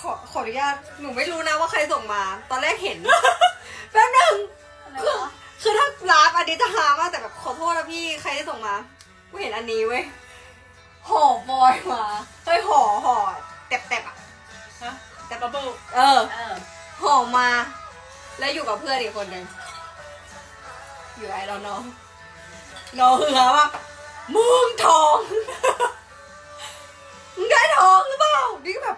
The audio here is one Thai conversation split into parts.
ขอขออนุญาตหนูไม่รู้นะว่าใครส่งมา ตอนแรกเห็น แป๊บนึงอะไรคือวะคือถ้าลาฟอันนี้จะหามากแต่แบบขอโทษนะพี่ใครที่ส่งมากูเห็นอันนี้เว้ยห่อบอยมาเฮ้ยห่อห่อแตบแตบๆอะฮะแต่บับเบิ้ลเออเออห่อมา แล้วอยู่กับเพื่อนอีกคนหนึ่งอยู่ไอ้เราน้องน้องคือว่ามึงทองมึงได้ทองหรือเปล่านี่ก็แบบ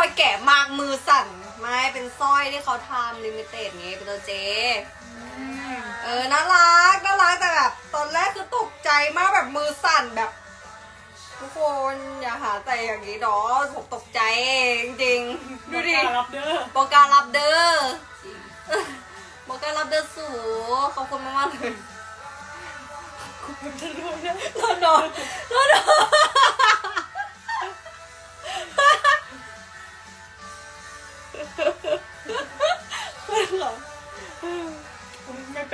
ค่อยๆแกะมากมือสั่นไม่เป็นสร้อยที่เขาทำลิมิเต็ดไงเป็นตัวเจ เออน่ารักน่ารักแต่แบบ ตอนแรกคือตกใจมากแบบมือสั่นแบบ ทุกคนอย่าหาแต่อย่างนี้ดอผมตกใจเองจริงๆดูดิบอกกล้ารับเด้อบอกการรับเด้อจริงบอกการรับเด้อสูขอบคุณมากๆเลยผมจะรู้นะรอนอนรอนอน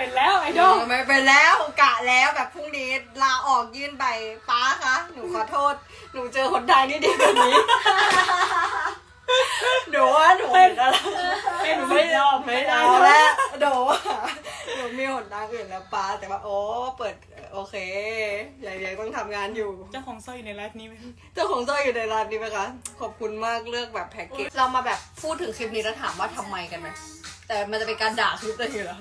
เป็นแล้วไอดอลไม่เป็นแล้วกะแล้วแบบพรุ่งนี้ลาออกยื่นใบป้าคะหนูขอโทษ หนูเจอคนทางที่ดีกว่านี้หนูว่าหนูเห็นอะไรเป็นไม่ยอมไม่ได้เอาแล้วโดว่าหนูมีหนทางอื่นแล้วป้าแต่ว่าโอ้เปิดโอเคยังยังต้องทำงานอยู่ เจ้าของสร้อยอยู่ในไลฟ์นี้ไหมเจ้าของสร้อยอยู่ในร้านนี้ไหมคะขอบคุณมากเลือกแบบแพ็กเกจเรามาแบบพูดถึงคลิปนี้แล้วถามว่าทำไมกันไหมแต่มันจะเป็นการด่าคลิปเลยเหรอ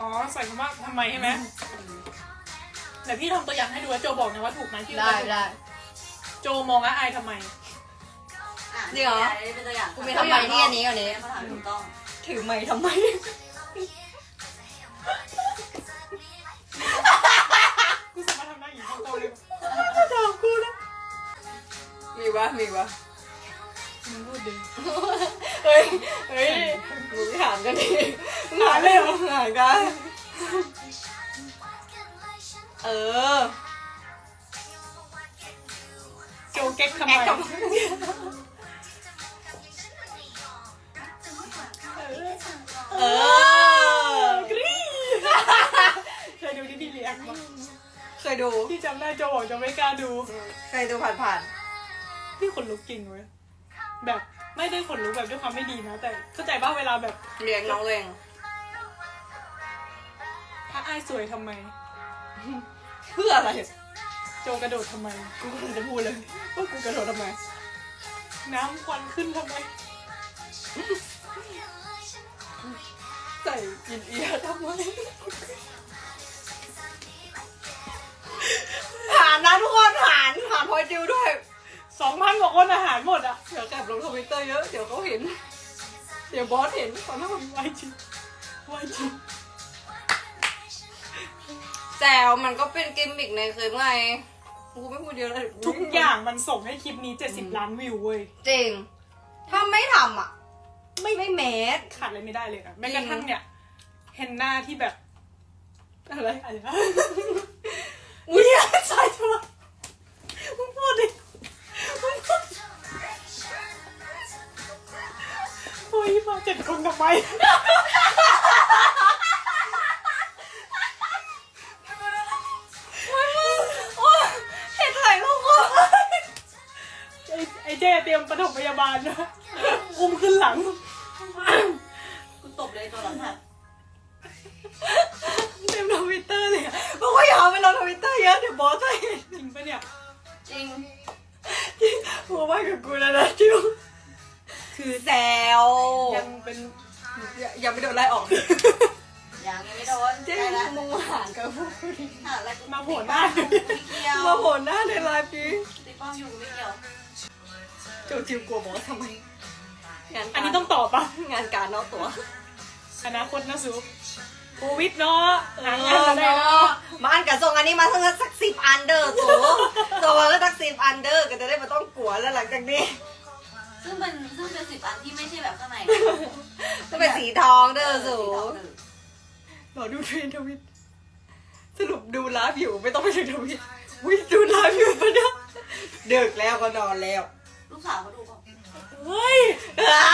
อ๋อใส่คำว่าทำไมใช่ไหมเดี๋ยวพี่ทำตัวอย่างให้ดูว่าโจบอกนะว่าถูกไหมที่ได้ได้โจมองว่าไอทำไม อะจริงเหรอนี่เป็นตัวอย่างกูมีทำไมที่อันนี้อันนี้ เขาถามถูกต้องถือไม้ทำไม กูสามารถทำได้อย่างนี้เข้าเลยด่ากูนะมีวะมีวะมึงพูดดิเฮ้ยเฮ้ยมึงถามกันดิ หาเลยเหรอหากัน เออโจเก๊กทำไมแอคกับเออกรี๊ดเคยดูที่พี่เลี้ยงปะเคยดูที่จำได้โจบอกจะไม่กล้าดู เคยดูผ่านพี่ขนลุกจริงเว้ยแบบไม่ได้ขนลุกแบบด้วยความไม่ดีนะ แต่เข้าใจป่ะเวลาแบบๆเลี้ยงน้องเลง ถ้าไอ้ายสวยทำไม เพื่ออะไร โจกระโดดทำไม กูกำลังจะพูดเลยว่ากูกระโดดทำไม น้ำควันขึ้นทำไม ใส่กินเอียทำไมผ่านนะทุกคนผ่านผ่านพอยจิวด้วยสองพันกว่าคนอาหารหมดอะ เดี๋ยวแคปลงทวิตเตอร์เยอะ เดี๋ยวเขาเห็น เดี๋ยวบอสเห็นขอโทษไวจริงไวจริง แซวมันก็เป็นกิมมิกในคลิปไงกูไม่พูดเยอะเลยทุกอย่างมันส่งให้คลิปนี้ 70 ล้านวิวเว้ย จริง ถ้าไม่ทำอะ ไม่ไม่เมสขาดอะไรไม่ได้เลยอะแม้กระทั่งเนี่ย เห็นหน้าที่แบบ อะไรอะไรนะอุ้ยใช่ใช่ไหมมึงพูดดิมึงพูดโอ้ยมาเจ็ดคนทำไม ไอ้ไอ้เจ้เตรียมปฐมพยาบาลนะอุ้มขึ้นหลัง กูตบเลยตัวหลังหักเต็มทวิตเตอร์เลยอะบอกว่าอย่าเอาไปลงทวิตเตอร์เยอะเดี๋ยวบอสจะเห็นจริงปะเนี่ย จริงจริงหัวว่ากับกูแล้วนะจิวคือแซวยังเป็นอย่าอย่าไปโดนไล่ออกยังยังไม่โดนเจ๊ได้ละมึงมาหารกับพวกกูดิหาอะไรกูมาโผล่หน้า ไม่เกี่ยวมาโผล่หน้าในไลฟ์นี้ตีป้อมอยู่ไม่เกี่ยว โจจิวกลัวบอสทำไม งานการอันนี้ต้องตอบปะงานการเนาะตัวอนาคตนะซูโควิดเนาะหางาเอนอมาได้แล้เนาะวมาอันกับทรงอันนี้มาทั้งสักสิบอันเดอร์ตัวตัวก็สักสิบอันเดอร์ก็จะได้ไม่ต้องกลัวแล้วหลังจากนี้ซึ่งเป็นซึ่งเป็นสิบอันที่ไม่ใช่แบบข้างในก็เป็นสีทองเด้อสูสีทองเออรอดูเทรนทวิตสรุปดูไลฟ์อยู่ไม่ต้องไปดูทวิตวิดูไลฟ์อยู่ปะเนี่ยเดึกแล้วก็นอนแล้วลูก สาวเขาดูเปล่าเฮ้ยอ้า